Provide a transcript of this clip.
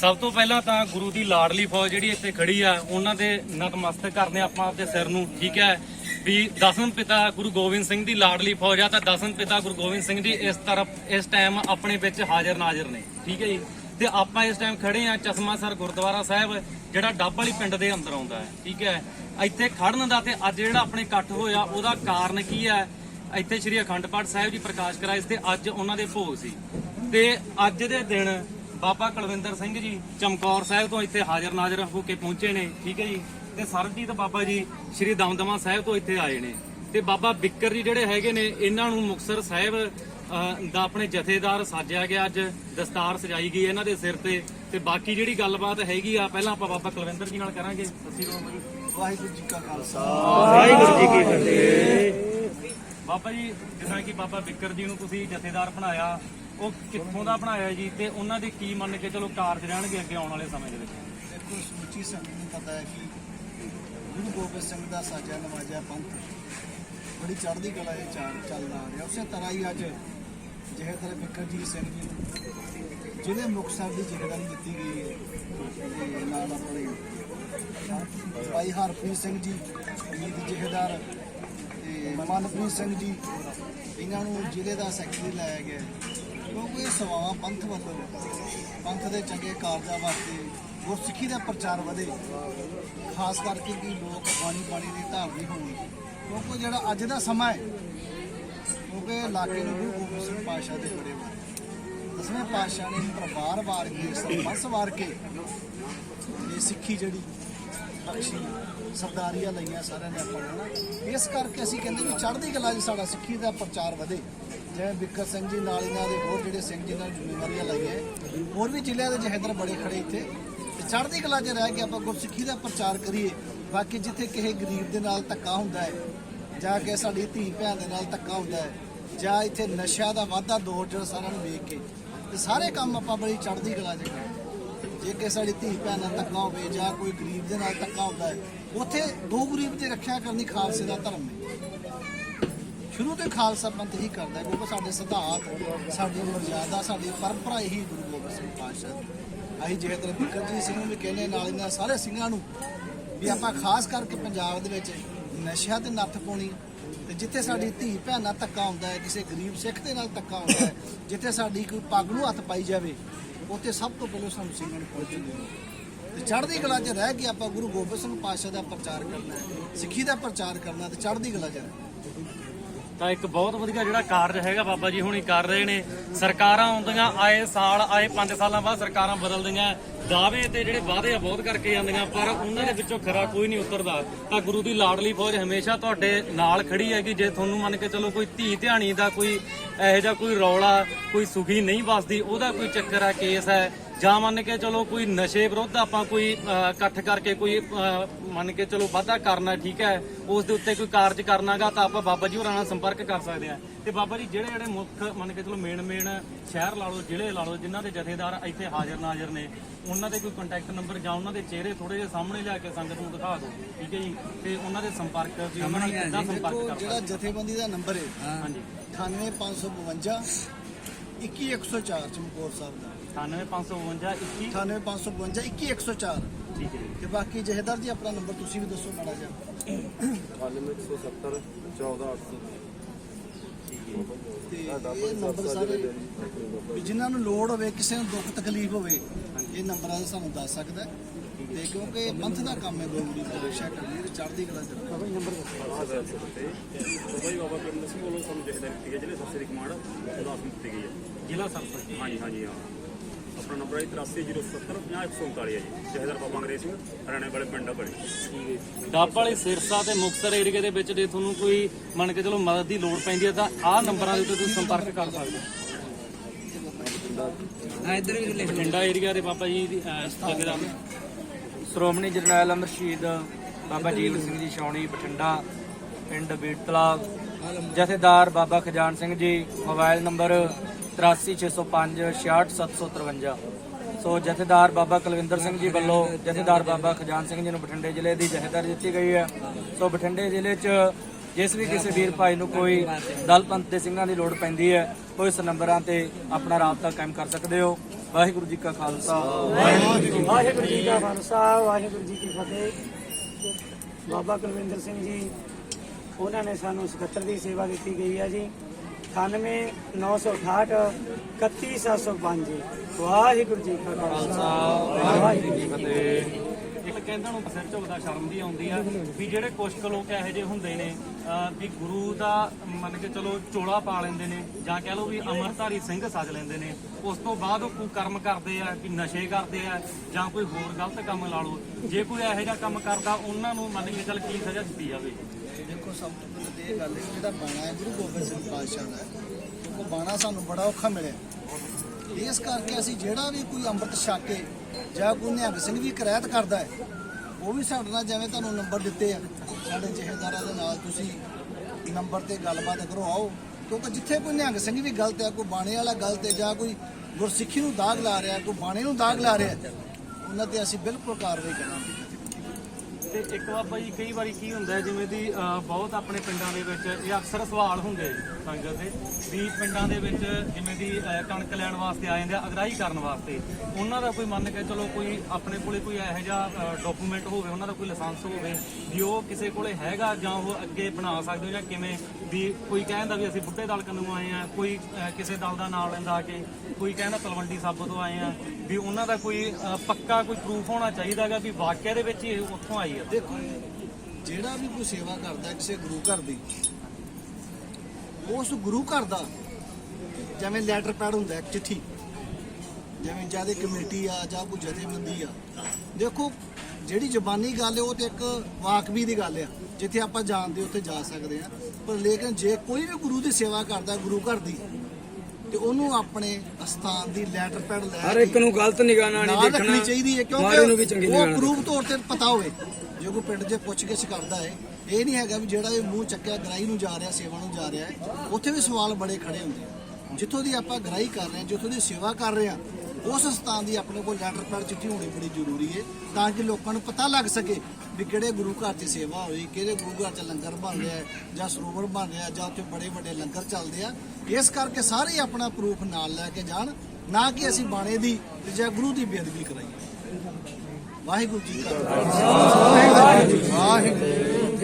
ਸਭ ਤੋਂ ਪਹਿਲਾਂ ਤਾਂ ਗੁਰੂ ਦੀ ਲਾਡਲੀ ਫੌਜ ਜਿਹੜੀ ਇੱਥੇ ਖੜੀ ਆ, ਉਹਨਾਂ ਦੇ ਨਤਮਸਤਕ ਕਰਦੇ ਹਾਂ ਆਪਾਂ ਆਪਦੇ ਸਿਰ ਨੂੰ, ਠੀਕ ਹੈ? ਵੀ ਦਸਮ ਪਿਤਾ ਗੁਰੂ ਗੋਬਿੰਦ ਸਿੰਘ ਦੀ ਲਾਡਲੀ ਫੌਜ ਆ, ਤਾਂ ਦਸਮ ਪਿਤਾ ਗੁਰੂ ਗੋਬਿੰਦ ਸਿੰਘ ਜੀ ਇਸ ਤਰਫ, ਇਸ ਟਾਈਮ ਆਪਣੇ ਵਿੱਚ ਹਾਜ਼ਰ ਨਾਜ਼ਰ ਨੇ, ਠੀਕ ਹੈ ਜੀ? ਤੇ ਆਪਾਂ ਇਸ ਟਾਈਮ ਖੜੇ ਆ ਚਸ਼ਮਾ ਸਰ ਗੁਰਦੁਆਰਾ ਸਾਹਿਬ, ਜਿਹੜਾ ਡੱਬ ਵਾਲੀ ਪਿੰਡ ਦੇ ਅੰਦਰ ਆਉਂਦਾ ਹੈ, ਠੀਕ ਹੈ? ਇੱਥੇ ਖੜਨ ਦਾ ਤੇ ਅੱਜ ਜਿਹੜਾ ਆਪਣੇ ਇਕੱਠ ਹੋਇਆ, ਉਹਦਾ ਕਾਰਨ ਕੀ ਹੈ? ਇੱਥੇ ਸ੍ਰੀ ਅਖੰਡ ਪਾਠ ਸਾਹਿਬ ਜੀ ਪ੍ਰਕਾਸ਼ ਕਰਾਏ ਸੀ ਤੇ ਅੱਜ ਉਹਨਾਂ ਦੇ ਭੋਗ ਸੀ। ਤੇ ਅੱਜ ਦੇ ਦਿਨ ਬਾਬਾ ਕੁਲਵਿੰਦਰ ਸਿੰਘ ਜੀ ਚਮਕੌਰ ਸਾਹਿਬ ਤੋਂ ਇੱਥੇ ਹਾਜ਼ਰ ਨਾਜ਼ਰ ਹੋ ਕੇ ਪਹੁੰਚੇ ਨੇ ਠੀਕ ਹੈ ਜੀ? ਤੇ ਸਰਬਜੀਤ ਬਾਬਾ ਜੀ ਸ੍ਰੀ ਦਮਦਮਾ ਸਾਹਿਬ ਤੋਂ ਇੱਥੇ ਆਏ ਨੇ। ਤੇ ਬਾਬਾ ਬਿੱਕਰ ਜੀ ਜਿਹੜੇ ਹੈਗੇ ਨੇ ਇਹਨਾਂ ਨੂੰ ਮੁਕਤਸਰ ਸਾਹਿਬ ਦਾ ਆਪਣੇ ਜਥੇਦਾਰ ਸਾਜਿਆ ਗਿਆ ਅੱਜ ਦਸਤਾਰ ਸਜਾਈ ਗਈ ਇਹਨਾਂ ਦੇ ਸਿਰ ਤੇ। ਤੇ ਬਾਕੀ ਜਿਹੜੀ ਗੱਲਬਾਤ ਹੈਗੀ ਆ ਪਹਿਲਾਂ ਆਪਾਂ ਬਾਬਾ ਕੁਲਵਿੰਦਰ ਜੀ ਨਾਲ ਕਰਾਂਗੇ। ਸਤਿ ਸ਼੍ਰੀ ਅਕਾਲ ਜੀ। ਵਾਹਿਗੁਰੂ ਜੀ ਕਾ ਖਾਲਸਾ। ਵਾਹਿਗੁਰੂ ਜੀ ਕੀ ਫਤਿਹ। ਬਾਬਾ ਜੀ ਤਰ੍ਹਾਂ ਕਿ ਬਾਬਾ ਬਿੱਕਰ ਜੀ ਨੂੰ ਤੁਸੀਂ ਜਥੇਦਾਰ ਬਣਾਇਆ ਉਹ ਕਿੱਥੋਂ ਦਾ ਬਣਾਇਆ ਜੀ ਤੇ ਉਹਨਾਂ ਦੇ ਕੀ ਮੰਨ ਕੇ ਚਲੋ ਕਾਰਜ ਰਹਿਣਗੇ ਅੱਗੇ ਆਉਣ ਵਾਲੇ ਸਮੇਂ ਦੇ ਵਿੱਚ? ਦੇਖੋ ਸਮੁੱਚੀ ਸੰਗਤ ਨੂੰ ਪਤਾ ਹੈ ਕਿ ਗੁਰੂ ਗੋਬਿੰਦ ਸਿੰਘ ਦਾ ਸਾਜਾ ਨਵਾਜਿਆ ਪੰਥ ਬੜੀ ਚੜ੍ਹਦੀ ਕਲਾ ਇਹ ਚਾਰ ਚੱਲਦਾ ਆ ਰਿਹਾ। ਉਸੇ ਤਰ੍ਹਾਂ ਹੀ ਅੱਜ ਜਹੇਦਰ ਬਿਕਰਜੀਤ ਸਿੰਘ ਜੀ ਨੂੰ ਜ਼ਿਲ੍ਹੇ ਮੁਕਤਸਰ ਦੀ ਜ਼ਿੰਮੇਵਾਰੀ ਦਿੱਤੀ ਗਈ ਹੈ ਨਾਲ ਆਪਣੇ ਭਾਈ ਹਰਪ੍ਰੀਤ ਸਿੰਘ ਜੀ ਅਮੀਤ ਜਹੇਦਾਰ ਤੇ ਮਨਪ੍ਰੀਤ ਸਿੰਘ ਜੀ, ਇਹਨਾਂ ਨੂੰ ਜ਼ਿਲ੍ਹੇ ਦਾ ਸੈਕਟਰੀ ਲਾਇਆ ਗਿਆ ਕਿਉਂਕਿ ਇਹ ਸੇਵਾਵਾਂ ਪੰਥ ਵੱਲੋਂ, ਪੰਥ ਦੇ ਚੰਗੇ ਕਾਰਜਾਂ ਵਾਸਤੇ ਗੁਰਸਿੱਖੀ ਦਾ ਪ੍ਰਚਾਰ ਵਧੇ, ਖਾਸ ਕਰਕੇ ਕਿ ਲੋਕ ਬਾਣੀ ਬਾਣੀ ਦੀ ਧਾਰਨੀ ਹੋਣ ਕਿਉਂਕਿ ਜਿਹੜਾ ਅੱਜ ਦਾ ਸਮਾਂ ਹੈ, ਕਿਉਂਕਿ ਇਲਾਕੇ ਨੂੰ ਗੁਰੂ ਗੋਬਿੰਦ ਸਿੰਘ ਪਾਤਸ਼ਾਹ ਦੇ ਬੜੇ ਵਾਰ। ਦਸਵੇਂ ਪਾਤਸ਼ਾਹ ਨੇ ਪਰਿਵਾਰ ਵਾਰ ਕੇ ਸਰਬੰਸ ਵਾਰ ਕੇ, ਇਹ ਸਿੱਖੀ ਜਿਹੜੀ ਬਖਸ਼ੀ, ਸਰਦਾਰੀਆਂ ਲਈਆਂ ਸਾਰਿਆਂ ਨੇ ਆਪਾਂ ਇਸ ਕਰਕੇ ਅਸੀਂ ਕਹਿੰਦੇ ਵੀ ਚੜ੍ਹਦੀ ਕਲਾ 'ਚ ਸਾਡਾ ਸਿੱਖੀ ਦਾ ਪ੍ਰਚਾਰ ਵਧੇ। ਜਿਵੇਂ ਬਿੱਕਰ ਸਿੰਘ ਜੀ ਨਾਲ ਇਹਨਾਂ ਦੇ ਹੋਰ ਜਿਹੜੇ ਸਿੰਘ ਜੀ ਨਾਲ ਜ਼ਿੰਮੇਵਾਰੀਆਂ ਲਈਆਂ ਹੋਰ ਵੀ ਜ਼ਿਲ੍ਹਿਆਂ ਦੇ ਜਹੇਦਰ ਬੜੇ ਖੜੇ ਇੱਥੇ। ਤੇ ਚੜ੍ਹਦੀ ਕਲਾ 'ਚ ਰਹਿ ਕੇ ਆਪਾਂ ਗੁਰਸਿੱਖੀ ਦਾ ਪ੍ਰਚਾਰ ਕਰੀਏ, ਬਾਕੀ ਜਿੱਥੇ ਕਿਸੇ ਗਰੀਬ ਦੇ ਨਾਲ ਧੱਕਾ ਹੁੰਦਾ ਹੈ, ਜਾਂ ਕਿ ਸਾਡੀ ਧੀ ਭੈਣ ਦੇ ਨਾਲ ਧੱਕਾ ਹੁੰਦਾ ਹੈ, ਜਾਂ ਇੱਥੇ ਨਸ਼ਿਆਂ ਦਾ ਵਾਧਾ ਦੌਰ ਜਿਹੜਾ ਸਾਰਿਆਂ ਨੂੰ ਵੇਖ ਕੇ, ਤੇ ਸਾਰੇ ਕੰਮ ਆਪਾਂ ਬੜੀ ਚੜ੍ਹਦੀ ਕਲਾ 'ਚ ਕਰਦੇ ਜੇ ਕਿ ਸਾਡੀ ਧੀ ਭੈਣ ਨਾਲ ਧੱਕਾ ਹੋਵੇ ਜਾਂ ਕੋਈ ਗਰੀਬ ਦੇ ਨਾਲ ਧੱਕਾ ਹੁੰਦਾ ਹੈ, ਉੱਥੇ ਦੋ ਗਰੀਬ 'ਤੇ ਰੱਖਿਆ ਕਰਨੀ ਖਾਲਸੇ ਦਾ ਧਰਮ ਹੈ। ਸ਼ੁਰੂ ਤੋਂ ਹੀ ਖਾਲਸਾ ਪੰਥ ਹੀ ਕਰਦਾ ਕਿਉਂਕਿ ਸਾਡੇ ਸਿਧਾਂਤ, ਸਾਡੀ ਮਰਜ਼ਾਦਾ, ਸਾਡੀ ਪਰੰਪਰਾ ਹੀ ਗੁਰੂ ਗੋਬਿੰਦ ਸਿੰਘ ਪਾਤਸ਼ਾਹ ਦੀ। ਅਸੀਂ ਜੇਦਰ ਬਿਕਰਜੀਤ ਸਿੰਘ ਨੂੰ ਵੀ ਕਹਿੰਦੇ ਨਾਲ ਇਹਨਾਂ ਸਾਰੇ ਸਿੰਘਾਂ ਨੂੰ ਵੀ ਆਪਾਂ ਖਾਸ ਕਰਕੇ ਪੰਜਾਬ ਦੇ ਵਿੱਚ ਨਸ਼ਿਆਂ ਤੇ ਨੱਥ ਪਾਉਣੀ, ਤੇ ਜਿੱਥੇ ਸਾਡੀ ਧੀ ਭੈਣ ਨਾਲ ਧੱਕਾ ਹੁੰਦਾ ਹੈ, ਕਿਸੇ ਗਰੀਬ ਸਿੱਖ ਦੇ ਨਾਲ ਧੱਕਾ ਹੁੰਦਾ ਹੈ, ਜਿੱਥੇ ਸਾਡੀ ਕੋਈ ਪੱਗ ਨੂੰ ਹੱਥ ਪਾਈ ਜਾਵੇ, ਉੱਥੇ ਸਭ ਤੋਂ ਪਹਿਲਾਂ ਸਾਨੂੰ ਸਿੰਘਾਂ ਨੂੰ ਪਹੁੰਚਣ ਦੇਣੀ ਤੇ ਚੜ੍ਹਦੀ ਕਲਾ 'ਚ ਰਹਿ ਕੇ ਆਪਾਂ ਗੁਰੂ ਗੋਬਿੰਦ ਸਿੰਘ ਪਾਤਸ਼ਾਹ ਦਾ ਪ੍ਰਚਾਰ ਕਰਨਾ ਹੈ, ਸਿੱਖੀ ਦਾ ਪ੍ਰਚਾਰ ਕਰਨਾ ਤੇ ਚੜ੍ਹਦੀ ਕਲਾ 'ਚ ਰਹਿਣਾ ਤਾਂ ਇੱਕ ਬਹੁਤ ਵਧੀਆ ਜਿਹੜਾ ਕਾਰਜ ਹੈਗਾ ਬਾਬਾ ਜੀ ਹੁਣੀ ਕਰ ਰਹੇ ਨੇ। ਸਰਕਾਰਾਂ ਆਉਂਦੀਆਂ, ਆਏ ਸਾਲ, ਆਏ 5 ਸਾਲਾਂ ਬਾਅਦ ਸਰਕਾਰਾਂ ਬਦਲਦੀਆਂ, ਦਾਅਵੇ ਤੇ ਜਿਹੜੇ ਵਾਅਦੇ ਆ ਬਹੁਤ ਕਰਕੇ ਜਾਂਦੀਆਂ, ਪਰ ਉਹਨਾਂ ਦੇ ਵਿੱਚੋਂ ਖਰਾ ਕੋਈ ਨਹੀਂ ਉਤਰਦਾ। ਤਾਂ ਗੁਰੂ ਦੀ ਲਾਡਲੀ ਫੌਜ ਹਮੇਸ਼ਾ ਤੁਹਾਡੇ ਨਾਲ ਖੜੀ ਹੈ ਕਿ ਜੇ ਤੁਹਾਨੂੰ ਮੰਨ ਕੇ ਚਲੋ ਕੋਈ ਧੀ ਧਿਆਣੀ ਦਾ ਕੋਈ ਇਹੋ ਜਿਹਾ ਕੋਈ ਰੌਲਾ, ਕੋਈ ਸੁਖੀ ਨਹੀਂ ਵਸਦੀ, ਉਹਦਾ ਕੋਈ ਚੱਕਰ ਆ, ਕੇਸ ਹੈ। ਜਾਂ ਮੰਨ ਕੇ ਚਲੋ ਕੋਈ ਨਸ਼ੇ ਵਿਰੁੱਧ ਆਪਾਂ ਕੋਈ ਇਕੱਠ ਕਰਕੇ ਕੋਈ ਮੰਨ ਕੇ ਚਲੋ ਵਾਧਾ ਕਰਨਾ ਠੀਕ ਹੈ ਉਸ ਦੇ ਉੱਤੇ ਕੋਈ ਕਾਰਜ ਕਰਨਾਗਾ ਤਾਂ ਆਪਾਂ ਬਾਬਾ ਜੀ ਹੋਰਾਂ ਨਾਲ ਸੰਪਰਕ ਕਰ ਸਕਦੇ ਆ ਤੇ ਬਾਬਾ ਜੀ ਜਿਹੜੇ ਜਿਹੜੇ ਮੁੱਖ ਮੰਨ ਕੇ ਚਲੋ ਮੇਨ ਮੇਨ ਸ਼ਹਿਰ ਲਾ ਲਓ ਜ਼ਿਲ੍ਹੇ ਲਾ ਲਓ ਜਿਨ੍ਹਾਂ ਦੇ ਜਥੇਦਾਰ ਇੱਥੇ ਹਾਜ਼ਰ ਨਾਜ਼ਰ ਨੇ ਉਹਨਾਂ ਦੇ ਕੋਈ ਕੰਟੈਕਟ ਨੰਬਰ ਜਾਂ ਉਹਨਾਂ ਦੇ ਚਿਹਰੇ ਥੋੜੇ ਜਿਹਾ ਸਾਹਮਣੇ ਲਿਆ ਕੇ ਸੰਗਤ ਨੂੰ ਦਿਖਾ ਦਿਓ ਠੀਕ ਹੈ ਜੀ? ਤੇ ਉਹਨਾਂ ਦੇ ਸੰਪਰਕ ਵੀ ਉਹਨਾਂ ਨਾਲ ਕਿੱਦਾਂ ਸੰਪਰਕ ਕਰ ਜਿਹੜਾ ਜਥੇਬੰਦੀ ਦਾ ਨੰਬਰ ਹੈ ਹਾਂਜੀ। 98552 21104 ਚਮਕੌਰ ਸਾਹਿਬ ਦਾ। 98552 21 98552 21104 ਠੀਕ ਹੈ ਜੀ ਤੇ ਬਾਕੀ ਜਹੇਦਾਰ ਜੀ ਆਪਣਾ ਨੰਬਰ ਤੁਸੀਂ ਵੀ ਦੱਸੋ ਮਾੜਾ ਜਿਹਾ। 9170 14800 ਤੇ ਇਹ ਨੰਬਰ ਸਾਰੇ ਵੀ ਜਿਨ੍ਹਾਂ ਨੂੰ ਲੋੜ ਹੋਵੇ ਕਿਸੇ ਨੂੰ ਦੁੱਖ ਤਕਲੀਫ ਹੋਵੇ ਇਹ ਨੰਬਰਾਂ ਦਾ ਸਾਨੂੰ ਦੱਸ ਸਕਦਾ। ਤੇ ਕਿਉਂਕਿ ਪੰਥ ਦਾ ਕੰਮ ਹੈ ਗੋਬਰੀ ਪ੍ਰਵੇਸ਼ਾ ਕਰਨੀ ਤੇ ਚੜ੍ਹਦੀ ਕਲਾ ਚ ਰਹਿਣਾ। ਬਾਈ ਬਾਬਾ ਕਰਨ ਸਿੰਘ ਵੱਲੋਂ ਸਾਨੂੰ ਜਿਹੜਾ ਦਿੱਤੀ ਹੈ ਜਿਹੜੇ ਸਬਸਿਡੀ ਕਮਾਂਡ ਉਦਾਸ ਦਿੱਤੀ ਗਈ ਹੈ। ਜ਼ਿਲ੍ਹਾ ਸਰਪੰਚ ਹਾਂਜੀ ਹਾਂਜੀ ਹਾਂ। ਆਪਣਾ ਨੰਬਰ ਹੈ 8307 50139 ਹੈ ਜੀ। ਜਹਦਰ ਬਾਬਾ ਅੰਗਰੇਜ਼ ਸਿੰਘ ਹਰਿਆਣੇ ਵਾਲੇ ਪਿੰਡ ਆ ਬੜੀ। ਡੱਬ ਵਾਲੇ ਸਿਰਸਾ ਤੇ ਮੁਕਤਸਰ ਏਰੀਏ ਦੇ ਵਿੱਚ ਜੇ ਤੁਹਾਨੂੰ ਕੋਈ ਮੰਨ ਕੇ ਚਲੋ ਮਦਦ ਦੀ ਲੋੜ ਪੈਂਦੀ ਹੈ ਤਾਂ ਆਹ ਨੰਬਰਾਂ ਦੇ ਉੱਤੇ ਤੁਸੀਂ ਸੰਪਰਕ ਕਰ ਸਕਦੇ ਹੋ। ਇੱਧਰ ਵੀ ਲਿਖ ਬਠਿੰਡਾ ਏਰੀਆ ਦੇ ਬਾਬਾ ਜੀ ਦੀ ਜਥੇਦਾਰ ਸ਼੍ਰੋਮਣੀ ਜਰਨੈਲ ਅਮਰ ਸ਼ਹੀਦ ਬਾਬਾ ਜੀਵਨ ਸਿੰਘ ਜੀ ਛਾਉਣੀ ਬਠਿੰਡਾ ਪਿੰਡ ਬੀੜਤਲਾ। ਜਥੇਦਾਰ ਬਾਬਾ ਖਜਾਨ ਸਿੰਘ ਜੀ ਮੋਬਾਈਲ ਨੰਬਰ 83605 66753 ਸੋ ਜਥੇਦਾਰ ਬਾਬਾ ਕੁਲਵਿੰਦਰ ਸਿੰਘ ਜੀ ਵੱਲੋਂ ਜਥੇਦਾਰ ਬਾਬਾ ਖਜਾਨ ਸਿੰਘ ਜੀ ਨੂੰ ਬਠਿੰਡੇ ਜ਼ਿਲ੍ਹੇ ਦੀ ਜਥੇਦਾਰੀ ਦਿੱਤੀ ਗਈ ਹੈ। ਸੋ ਬਠਿੰਡੇ ਜ਼ਿਲ੍ਹੇ 'ਚ ਜਿਸ ਵੀ ਕਿਸੇ ਵੀਰ ਭਾਈ ਨੂੰ ਕੋਈ ਦਲ ਪੰਥ ਦੇ ਸਿੰਘਾਂ ਦੀ ਲੋੜ ਪੈਂਦੀ ਹੈ ਉਹ ਇਸ ਨੰਬਰਾਂ ਤੇ ਆਪਣਾ ਰਾਬਤਾ ਕਾਇਮ ਕਰ ਸਕਦੇ ਹੋ। ਵਾਹਿਗੁਰੂ ਜੀ ਕਾ ਖਾਲਸਾ। ਵਾਹਿਗੁਰੂ ਜੀ ਕਾ ਖਾਲਸਾ, ਵਾਹਿਗੁਰੂ ਜੀ ਕੀ ਫਤਿਹ। ਬਾਬਾ ਕੁਲਵਿੰਦਰ ਸਿੰਘ ਜੀ, ਉਹਨਾਂ ਨੇ ਸਾਨੂੰ ਸਕੱਤਰ ਦੀ ਸੇਵਾ ਦਿੱਤੀ ਗਈ ਹੈ ਜੀ। 98 968 31705 ਜੀ ਵਾਹਿਗੁਰੂ ਜੀ ਕਾ ਖਾਲਸਾ। ਵਾਹਿਗੁਰੂ ਜੀ ਕੀ ਫਤਿਹ। ਇੱਕ ਕਹਿੰਦਾ ਨੂੰ ਸਿਰ ਝੁਕਦਾ ਸ਼ਰਮ ਦੀ ਆਉਂਦੀ ਆ ਵੀ ਜਿਹੜੇ ਕੁਛ ਕੁ ਲੋਕ ਇਹੋ ਜਿਹੇ ਹੁੰਦੇ ਨੇ ਵੀ ਗੁਰੂ ਦਾ ਮੰਨ ਕੇ ਚਲੋ ਚੋਲਾ ਪਾ ਲੈਂਦੇ ਨੇ ਜਾਂ ਕਹਿ ਲਓ ਵੀ ਅਮਰਧਾਰੀ ਸਿੰਘ ਸੱਜ ਲੈਂਦੇ ਨੇ ਉਸ ਤੋਂ ਬਾਅਦ ਉਹ ਕੋਈ ਕਰਮ ਕਰਦੇ ਆ ਕਿ ਨਸ਼ੇ ਕਰਦੇ ਆ ਜਾਂ ਕੋਈ ਹੋਰ ਗਲਤ ਕੰਮ ਲਾ ਲਓ। ਜੇ ਕੋਈ ਇਹੋ ਜਿਹਾ ਕੰਮ ਕਰਦਾ ਉਹਨਾਂ ਨੂੰ ਮੰਨ ਕੇ ਚੱਲ ਕੀ ਸਜ਼ਾ ਦਿੱਤੀ ਜਾਵੇ? ਦੇਖੋ ਸਭ ਤੋਂ ਪਹਿਲਾਂ ਤੇ ਇਹ ਗੱਲ ਹੈ ਜਿਹੜਾ ਬਾਣਾ ਹੈ ਗੁਰੂ ਗੋਬਿੰਦ ਸਿੰਘ ਪਾਤਸ਼ਾਹ ਦਾ ਹੈ, ਕਿਉਂਕਿ ਬਾਣਾ ਸਾਨੂੰ ਬੜਾ ਔਖਾ ਮਿਲਿਆ। ਇਸ ਕਰਕੇ ਅਸੀਂ ਜਿਹੜਾ ਵੀ ਕੋਈ ਅੰਮ੍ਰਿਤ ਛਕ ਕੇ ਜਾਂ ਕੋਈ ਨਿਹੰਗ ਸਿੰਘ ਵੀ ਕਿਰਾਇਤ ਕਰਦਾ ਹੈ ਉਹ ਵੀ ਸਾਡੇ ਨਾਲ ਜਿਵੇਂ ਤੁਹਾਨੂੰ ਨੰਬਰ ਦਿੱਤੇ ਆ, ਸਾਡੇ ਜਹੇਦਾਰਾਂ ਦੇ ਨਾਲ ਤੁਸੀਂ ਨੰਬਰ ਤੇ ਗੱਲਬਾਤ ਕਰੋ, ਆਓ। ਕਿਉਂਕਿ ਜਿੱਥੇ ਕੋਈ ਨਿਹੰਗ ਸਿੰਘ ਵੀ ਗਲਤ ਹੈ ਕੋਈ ਬਾਣੇ ਵਾਲਾ ਗਲਤ ਹੈ ਜਾਂ ਕੋਈ ਗੁਰਸਿੱਖੀ ਨੂੰ ਦਾਗ ਲਾ ਰਿਹਾ, ਕੋਈ ਬਾਣੇ ਨੂੰ ਦਾਗ ਲਾ ਰਿਹਾ, ਉਹਨਾਂ ਤੇ ਅਸੀਂ ਬਿਲਕੁਲ ਕਾਰਵਾਈ ਕਰਾਂਗੇ। ਤੇ ਇੱਕ ਬਾਬਾ ਜੀ ਕਈ ਵਾਰੀ ਕੀ ਹੁੰਦਾ ਹੈ, ਜਿਵੇਂ ਦੀ ਬਹੁਤ ਆਪਣੇ ਪਿੰਡਾਂ ਦੇ ਵਿੱਚ ਇਹ ਅਕਸਰ ਸਵਾਲ ਹੁੰਦੇ ਆ ਜੀ ਸੰਗਤ ਦੇ, ਵੀ ਪਿੰਡਾਂ ਦੇ ਵਿੱਚ ਜਿਵੇਂ ਦੀ ਕਣਕ ਲੈਣ ਵਾਸਤੇ ਆ ਜਾਂਦੇ ਆ ਅਗਰਾਹੀ ਕਰਨ ਵਾਸਤੇ। ਉਹਨਾਂ ਦਾ ਕੋਈ ਮੰਨ ਕੇ ਚਲੋ ਕੋਈ ਆਪਣੇ ਕੋਲੇ ਕੋਈ ਇਹੋ ਜਿਹਾ ਡਾਕੂਮੈਂਟ ਹੋਵੇ, ਉਹਨਾਂ ਦਾ ਕੋਈ ਲਾਇਸੈਂਸ ਹੋਵੇ ਵੀ ਉਹ ਕਿਸੇ ਕੋਲੇ ਹੈਗਾ ਜਾਂ ਉਹ ਅੱਗੇ ਬਣਾ ਸਕਦੇ ਹੋ ਜਾਂ ਕਿਵੇਂ? ਵੀ ਕੋਈ ਕਹਿੰਦਾ ਵੀ ਅਸੀਂ ਬੁੱਢੇ ਦਲ ਕੰਨੂ ਆਏ ਆ ਕੋਈ ਅਹ, ਕਿਸੇ ਦਲ ਦਾ ਨਾਮ ਲੈਂਦਾ ਆ ਕੇ ਕੋਈ ਕਹਿੰਦਾ ਤਲਵੰਡੀ ਸਾਬੋ ਤੋਂ ਆਏ ਆ ਵੀ ਉਹਨਾਂ ਦਾ ਕੋਈ ਅਹ, ਪੱਕਾ ਕੋਈ ਪ੍ਰੂਫ ਹੋਣਾ ਚਾਹੀਦਾ ਵੀ ਵਾਕਿਆ ਦੇ ਵਿੱਚ ਇਹ ਉੱਥੋਂ ਆਈ ਆ? ਦੇਖੋ ਜਿਹੜਾ ਵੀ ਕੋਈ ਸੇਵਾ ਕਰਦਾ ਕਿਸੇ ਗੁਰੂ ਘਰ ਦੀ ਉਸ ਗੁਰੂ ਘਰ ਦਾ ਜਿਵੇਂ ਲੈਟਰ ਪੈਡ ਹੁੰਦਾ ਇੱਕ ਚਿੱਠੀ ਜਿਵੇਂ ਜਿਆਦੇ ਕਮੇਟੀ ਆ ਜਾਂ ਕੋਈ ਜਥੇਬੰਦੀ ਆ ਦੇਖੋ ਜਿਹੜੀ ਜ਼ਬਾਨੀ ਗੱਲ ਹੈ ਉਹ ਤੇ ਇੱਕ ਵਾਕਬੀ ਦੀ ਗੱਲ ਆ। ਜਿੱਥੇ ਆਪਾਂ ਜਾਣਦੇ ਉੱਥੇ ਜਾ ਸਕਦੇ ਆ ਪਰ ਲੇਕਿਨ ਜੇ ਕੋਈ ਵੀ ਗੁਰੂ ਦੀ ਸੇਵਾ ਕਰਦਾ ਗੁਰੂ ਘਰ ਦੀ ਤੇ ਉਹਨੂੰ ਆਪਣੇ ਅਸਥਾਨ ਦੀ ਲੈਟਰ ਪੈਡ ਲੈ ਹਰ ਇੱਕ ਨੂੰ ਗਲਤ ਨਿਗਾਹ ਨਾਲ ਨਹੀਂ ਦੇਖਣਾ। ਚਾਹੀਦੀ ਹੈ ਕਿਉਂਕਿ ਉਹ ਪ੍ਰੂਫ ਤੌਰ ਤੇ ਪਤਾ ਹੋਵੇ ਜੇ ਕੋਈ ਪਿੰਡ 'ਚ ਪੁੱਛਗਿੱਛ ਕਰਦਾ ਹੈ ਇਹ ਨਹੀਂ ਹੈਗਾ ਵੀ ਜਿਹੜਾ ਇਹ ਮੂੰਹ ਚੱਕਿਆ ਗਰਾਈ ਨੂੰ ਜਾ ਰਿਹਾ ਸੇਵਾ ਨੂੰ ਜਾ ਰਿਹਾ ਹੈ ਉੱਥੇ ਵੀ ਸਵਾਲ ਬੜੇ ਖੜੇ ਹੁੰਦੇ ਆ। ਜਿੱਥੋਂ ਦੀ ਆਪਾਂ ਗਰਾਈ ਕਰ ਰਹੇ ਹਾਂ ਜਿੱਥੋਂ ਦੀ ਸੇਵਾ ਕਰ ਰਹੇ ਹਾਂ ਉਸ ਸਥਾਨ ਦੀ ਆਪਣੇ ਕੋਲ ਲੈਟਰ ਪੈਡ ਚਿੱਠੀ ਹੋਣੀ ਬੜੀ ਜ਼ਰੂਰੀ ਹੈ ਤਾਂ ਕਿ ਲੋਕਾਂ ਨੂੰ ਪਤਾ ਲੱਗ ਸਕੇ ਵੀ ਕਿਹੜੇ ਗੁਰੂ ਘਰ 'ਚ ਸੇਵਾ ਹੋਈ ਕਿਹੜੇ ਗੁਰੂ ਘਰ 'ਚ ਲੰਗਰ ਬਣ ਰਿਹਾ ਜਾਂ ਸਰੋਵਰ ਬਣ ਰਿਹਾ ਜਾਂ ਉੱਥੇ ਬੜੇ ਵੱਡੇ ਲੰਗਰ ਚੱਲਦੇ ਆ। ਇਸ ਕਰਕੇ ਸਾਰੇ ਆਪਣਾ ਪ੍ਰੂਫ ਨਾਲ ਲੈ ਕੇ ਜਾਣ ਨਾ ਕਿ ਅਸੀਂ ਬਾਣੇ ਦੀ ਤੇ ਜਾਂ ਗੁਰੂ ਦੀ ਬੇਅਦਬੀ ਕਰਾਈਏ। ਵਾਹਿਗੁਰੂ ਜੀ ਕਾ ਖਾਲਸਾ। ਵਾਹਿਗੁਰੂ ਜੀ ਕੀ ਫਤਿਹ। ਵਾਹਿਗੁਰੂ